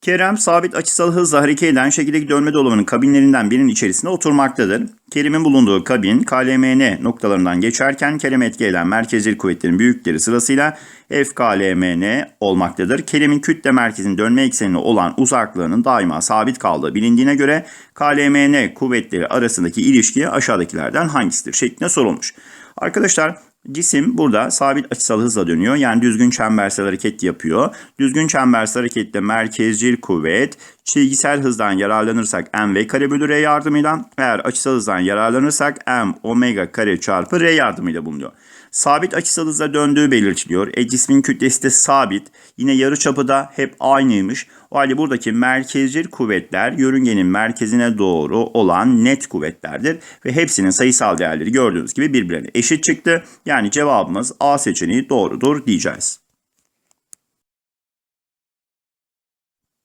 Kerem sabit açısal hızla hareket eden şekildeki dönme dolabının kabinlerinden birinin içerisinde oturmaktadır. Kerim'in bulunduğu kabin KLMN noktalarından geçerken Kerem etki eden kuvvetlerin büyükleri sırasıyla FKLMN olmaktadır. Kerim'in kütle merkezinin dönme eksenine olan uzaklığının daima sabit kaldığı bilindiğine göre KLMN kuvvetleri arasındaki ilişki aşağıdakilerden hangisidir şeklinde sorulmuş. Arkadaşlar Cisim burada sabit açısal hızla dönüyor. Yani düzgün çembersel hareket yapıyor. Düzgün çembersel harekette merkezcil kuvvet çizgisel hızdan yararlanırsak m v kare bölü r yardımıyla eğer açısal hızdan yararlanırsak m omega kare çarpı r yardımıyla bulunuyor. Sabit açısal döndüğü belirtiliyor. E cismin kütlesi de sabit. Yine yarıçapı da hep aynıymış. O halde buradaki merkezcil kuvvetler yörüngenin merkezine doğru olan net kuvvetlerdir. Ve hepsinin sayısal değerleri gördüğünüz gibi birbirine eşit çıktı. Yani cevabımız A seçeneği doğrudur diyeceğiz.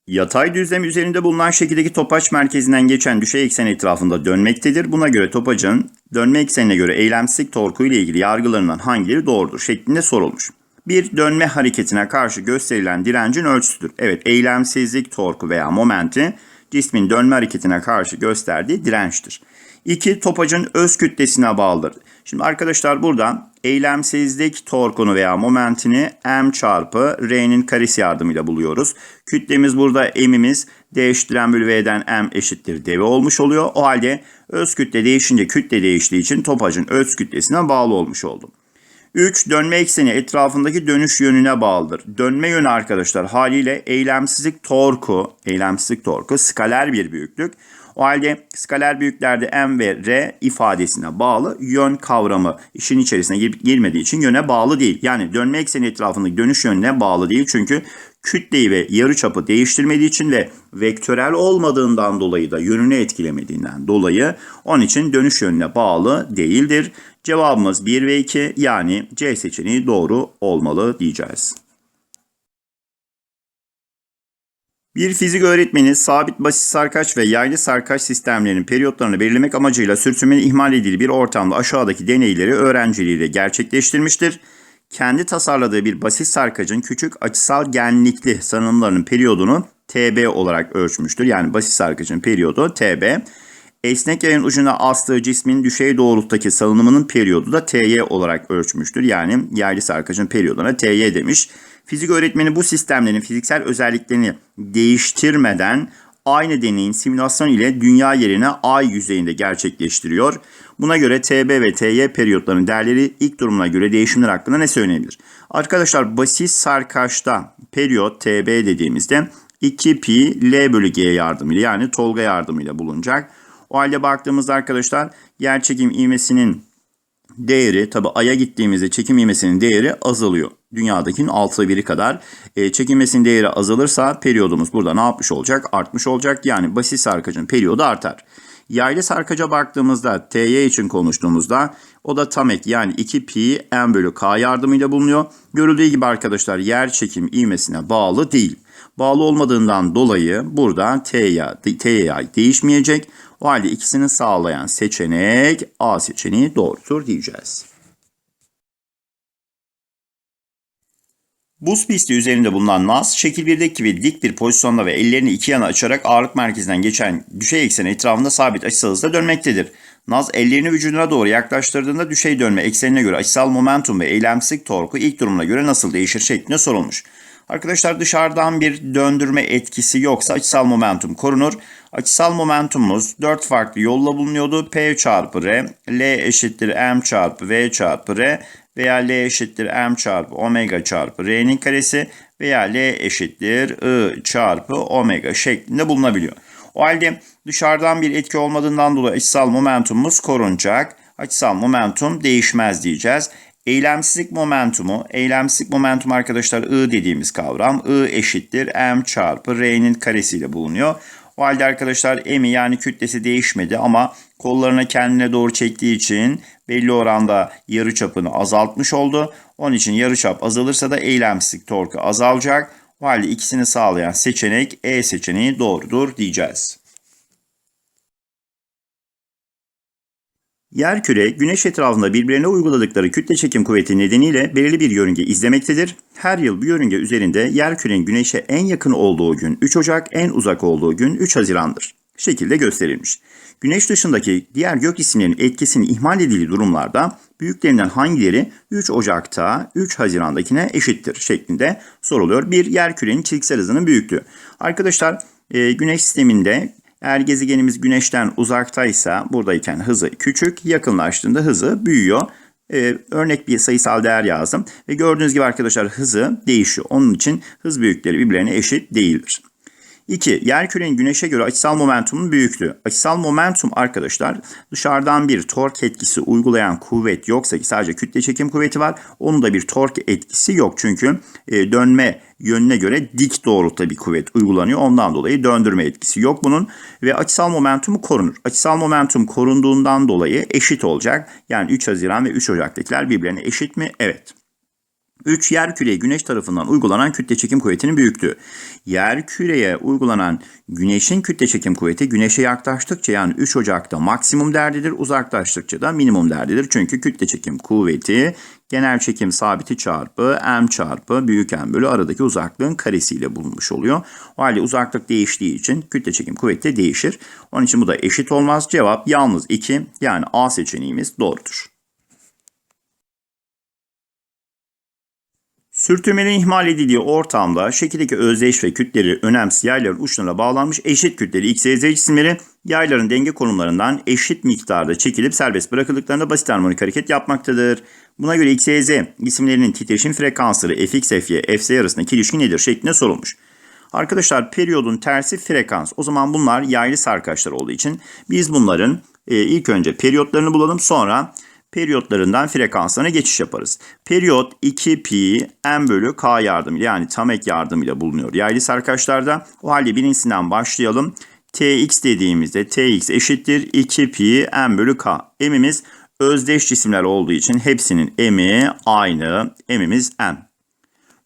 Yatay düzlem üzerinde bulunan şekildeki topaç merkezinden geçen düşey eksen etrafında dönmektedir. Buna göre topacın dönme eksenine göre eylemsizlik torku ile ilgili yargılarından hangileri doğrudur şeklinde sorulmuş. Bir dönme hareketine karşı gösterilen direncin ölçüsüdür. Evet eylemsizlik torku veya momenti cismin dönme hareketine karşı gösterdiği dirençtir. 2. Topacın öz kütlesine bağlıdır. Şimdi arkadaşlar burada eylemsizlik torkunu veya momentini m çarpı r'nin karesi yardımıyla buluyoruz. Kütlemiz burada m'imiz d bölü v'den m eşittir dv olmuş oluyor. O halde öz kütle değişince kütle değiştiği için topacın öz kütlesine bağlı olmuş oldu. 3. Dönme ekseni etrafındaki dönüş yönüne bağlıdır. Dönme yönü arkadaşlar haliyle eylemsizlik torku, eylemsizlik torku skaler bir büyüklük. O halde skaler büyüklerde m ve r ifadesine bağlı yön kavramı işin içerisine gir- girmediği için yöne bağlı değil. Yani dönme ekseni etrafındaki dönüş yönüne bağlı değil. Çünkü kütleyi ve yarıçapı değiştirmediği için ve vektörel olmadığından dolayı da yönünü etkilemediğinden dolayı onun için dönüş yönüne bağlı değildir. Cevabımız 1 ve 2 yani C seçeneği doğru olmalı diyeceğiz. Bir fizik öğretmeni sabit basit sarkaç ve yaylı sarkaç sistemlerinin periyotlarını belirlemek amacıyla sürtünmenin ihmal edildiği bir ortamda aşağıdaki deneyleri öğrencileriyle gerçekleştirmiştir. Kendi tasarladığı bir basit sarkacın küçük açısal genlikli sanımlarının periyodunu TB olarak ölçmüştür. Yani basit sarkacın periyodu TB. Esnek yayın ucuna astığı cismin düşey doğrultudaki salınımının periyodu da TY olarak ölçmüştür. Yani yaylı sarkacın periyoduna TY demiş. Fizik öğretmeni bu sistemlerin fiziksel özelliklerini değiştirmeden aynı deneyin simülasyon ile dünya yerine ay yüzeyinde gerçekleştiriyor. Buna göre TB ve TY periyotlarının değerleri ilk durumuna göre değişimler hakkında ne söylenebilir? Arkadaşlar basit sarkaçta periyot TB dediğimizde 2 pi L bölü G yardımıyla yani Tolga yardımıyla bulunacak. O halde baktığımızda arkadaşlar yer çekim ivmesinin değeri tabi Ay'a gittiğimizde çekim ivmesinin değeri azalıyor. Dünyadakinin 6'da biri kadar. E, çekim ivmesinin değeri azalırsa periyodumuz burada ne yapmış olacak? Artmış olacak. Yani basit sarkacın periyodu artar. Yaylı sarkaca baktığımızda TY için konuştuğumuzda o da tam ek yani 2 pi m bölü k yardımıyla bulunuyor. Görüldüğü gibi arkadaşlar yer çekim ivmesine bağlı değil. Bağlı olmadığından dolayı burada TY değişmeyecek. O halde ikisini sağlayan seçenek A seçeneği doğrudur diyeceğiz. Buz pisti üzerinde bulunan Naz, şekil 1'deki gibi dik bir pozisyonda ve ellerini iki yana açarak ağırlık merkezinden geçen düşey ekseni etrafında sabit açısal hızla dönmektedir. Naz ellerini vücuduna doğru yaklaştırdığında düşey dönme eksenine göre açısal momentum ve eylemsizlik torku ilk durumuna göre nasıl değişir şeklinde sorulmuş. Arkadaşlar dışarıdan bir döndürme etkisi yoksa açısal momentum korunur. Açısal momentumumuz 4 farklı yolla bulunuyordu. P çarpı R, L eşittir M çarpı V çarpı R veya L eşittir M çarpı omega çarpı R'nin karesi veya L eşittir I çarpı omega şeklinde bulunabiliyor. O halde dışarıdan bir etki olmadığından dolayı açısal momentumumuz korunacak. Açısal momentum değişmez diyeceğiz. Eylemsizlik momentumu, eylemsizlik momentum arkadaşlar I dediğimiz kavram. I eşittir M çarpı R'nin karesiyle bulunuyor. O halde arkadaşlar M'i yani kütlesi değişmedi ama kollarına kendine doğru çektiği için belli oranda yarıçapını azaltmış oldu. Onun için yarıçap azalırsa da eylemsizlik torku azalacak. O halde ikisini sağlayan seçenek E seçeneği doğrudur diyeceğiz. Yerküre, güneş etrafında birbirine uyguladıkları kütle çekim kuvveti nedeniyle belirli bir yörünge izlemektedir. Her yıl bu yörünge üzerinde yerkürenin güneşe en yakın olduğu gün 3 Ocak, en uzak olduğu gün 3 Haziran'dır. Şekilde gösterilmiş. Güneş dışındaki diğer gök cisimlerin etkisini ihmal edildiği durumlarda büyüklerinden hangileri 3 Ocak'ta 3 Haziran'dakine eşittir şeklinde soruluyor. Bir yerkürenin çizgisel hızının büyüklüğü. Arkadaşlar e, güneş sisteminde eğer gezegenimiz güneşten uzaktaysa buradayken hızı küçük, yakınlaştığında hızı büyüyor. Ee, örnek bir sayısal değer yazdım ve gördüğünüz gibi arkadaşlar hızı değişiyor. Onun için hız büyükleri birbirlerine eşit değildir. 2. Yerkürenin güneşe göre açısal momentumun büyüklüğü. Açısal momentum arkadaşlar dışarıdan bir tork etkisi uygulayan kuvvet yoksa ki sadece kütle çekim kuvveti var. Onun da bir tork etkisi yok. Çünkü e, dönme yönüne göre dik doğrultuda bir kuvvet uygulanıyor. Ondan dolayı döndürme etkisi yok bunun. Ve açısal momentumu korunur. Açısal momentum korunduğundan dolayı eşit olacak. Yani 3 Haziran ve 3 Ocak'takiler birbirlerine eşit mi? Evet. 3. Yer küreye güneş tarafından uygulanan kütle çekim kuvvetinin büyüklüğü. Yer küreye uygulanan güneşin kütle çekim kuvveti güneşe yaklaştıkça yani 3 Ocak'ta maksimum değerdedir, uzaklaştıkça da minimum değerdedir. Çünkü kütle çekim kuvveti genel çekim sabiti çarpı m çarpı büyük m bölü aradaki uzaklığın karesiyle bulunmuş oluyor. O halde uzaklık değiştiği için kütle çekim kuvveti de değişir. Onun için bu da eşit olmaz. Cevap yalnız 2 yani A seçeneğimiz doğrudur. Sürtünmenin ihmal edildiği ortamda şekildeki özdeş ve kütleri önemsiz yayların uçlarına bağlanmış eşit kütleli X, Y, Z cisimleri yayların denge konumlarından eşit miktarda çekilip serbest bırakıldıklarında basit harmonik hareket yapmaktadır. Buna göre X, Y, Z cisimlerinin titreşim frekansları Fx, Fy, Fz arasındaki ilişki nedir şeklinde sorulmuş. Arkadaşlar periyodun tersi frekans. O zaman bunlar yaylı sarkaçlar olduğu için biz bunların e, ilk önce periyotlarını bulalım sonra periyotlarından frekanslarına geçiş yaparız. Periyot 2 pi n bölü k yardımıyla yani tam ek yardımıyla bulunuyor. Yaylı sarkaçlarda o halde birincisinden başlayalım. Tx dediğimizde Tx eşittir 2 pi n bölü k. M'imiz özdeş cisimler olduğu için hepsinin M'i aynı. M'imiz n.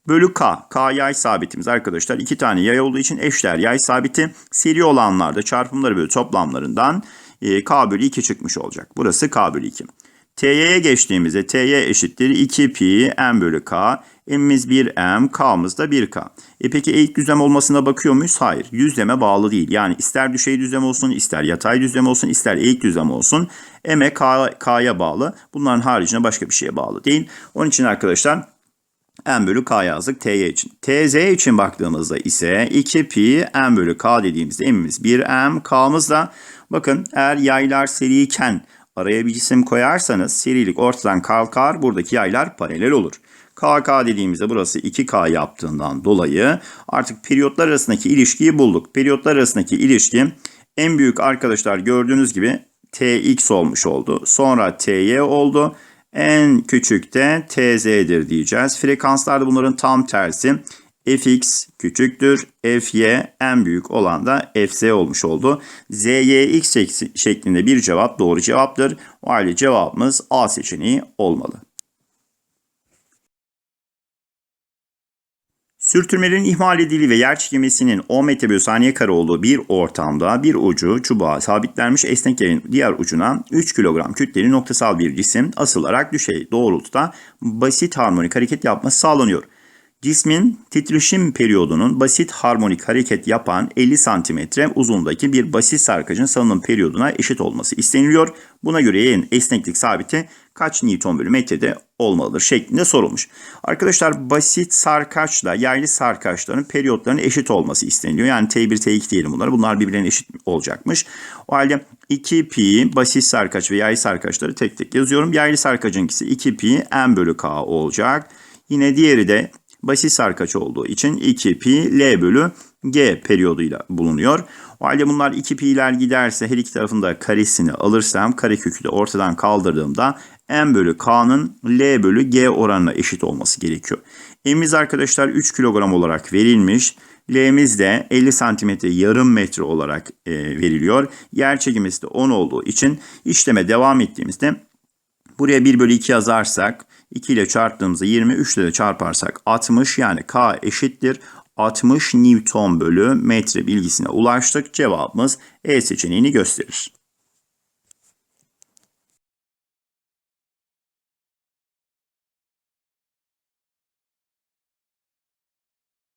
Bölü k. K yay sabitimiz arkadaşlar. iki tane yay olduğu için eşler yay sabiti. Seri olanlarda çarpımları bölü toplamlarından e, k bölü 2 çıkmış olacak. Burası k bölü 2. T'ye geçtiğimizde T'y eşittir 2 pi m bölü k. M'imiz 1m, k'mız da 1k. E peki eğik düzlem olmasına bakıyor muyuz? Hayır. Düzleme bağlı değil. Yani ister düşey düzlem olsun, ister yatay düzlem olsun, ister eğik düzlem olsun. M'e k'ya bağlı. Bunların haricinde başka bir şeye bağlı değil. Onun için arkadaşlar m bölü k yazdık ty için. tz için baktığımızda ise 2 pi m bölü k dediğimizde m'imiz 1m, k'mız da bakın eğer yaylar seriyken Araya bir cisim koyarsanız serilik ortadan kalkar. Buradaki yaylar paralel olur. KK dediğimizde burası 2K yaptığından dolayı artık periyotlar arasındaki ilişkiyi bulduk. Periyotlar arasındaki ilişki en büyük arkadaşlar gördüğünüz gibi Tx olmuş oldu. Sonra Ty oldu. En küçük de Tz'dir diyeceğiz. Frekanslarda bunların tam tersi fx küçüktür. fy en büyük olan da fz olmuş oldu. zyx şeklinde bir cevap doğru cevaptır. O halde cevabımız A seçeneği olmalı. Sürtünmelerin ihmal edildiği ve yer çekilmesinin 10 metre bölü saniye kare olduğu bir ortamda bir ucu çubuğa sabitlenmiş esnek yayın diğer ucuna 3 kilogram kütleli noktasal bir cisim asılarak düşey doğrultuda basit harmonik hareket yapması sağlanıyor. Cismin titreşim periyodunun basit harmonik hareket yapan 50 cm uzundaki bir basit sarkacın salınım periyoduna eşit olması isteniliyor. Buna göre yayın esneklik sabiti kaç Newton bölü metrede olmalıdır şeklinde sorulmuş. Arkadaşlar basit sarkaçla yaylı sarkaçların periyotlarının eşit olması isteniliyor. Yani T1, T2 diyelim bunları. Bunlar birbirlerine eşit olacakmış. O halde 2 pi basit sarkaç ve yaylı sarkaçları tek tek yazıyorum. Yaylı sarkacınkisi 2 pi n bölü k olacak. Yine diğeri de basit sarkaç olduğu için 2 pi L bölü G periyoduyla bulunuyor. O halde bunlar 2 pi'ler giderse her iki tarafında karesini alırsam karekökü de ortadan kaldırdığımda m bölü k'nın L bölü G oranına eşit olması gerekiyor. M'imiz arkadaşlar 3 kilogram olarak verilmiş. L'miz de 50 santimetre yarım metre olarak e, veriliyor. Yer çekimisi de 10 olduğu için işleme devam ettiğimizde buraya 1 bölü 2 yazarsak 2 ile çarptığımızda 20, 3 ile çarparsak 60 yani K eşittir 60 Newton bölü metre bilgisine ulaştık. Cevabımız E seçeneğini gösterir.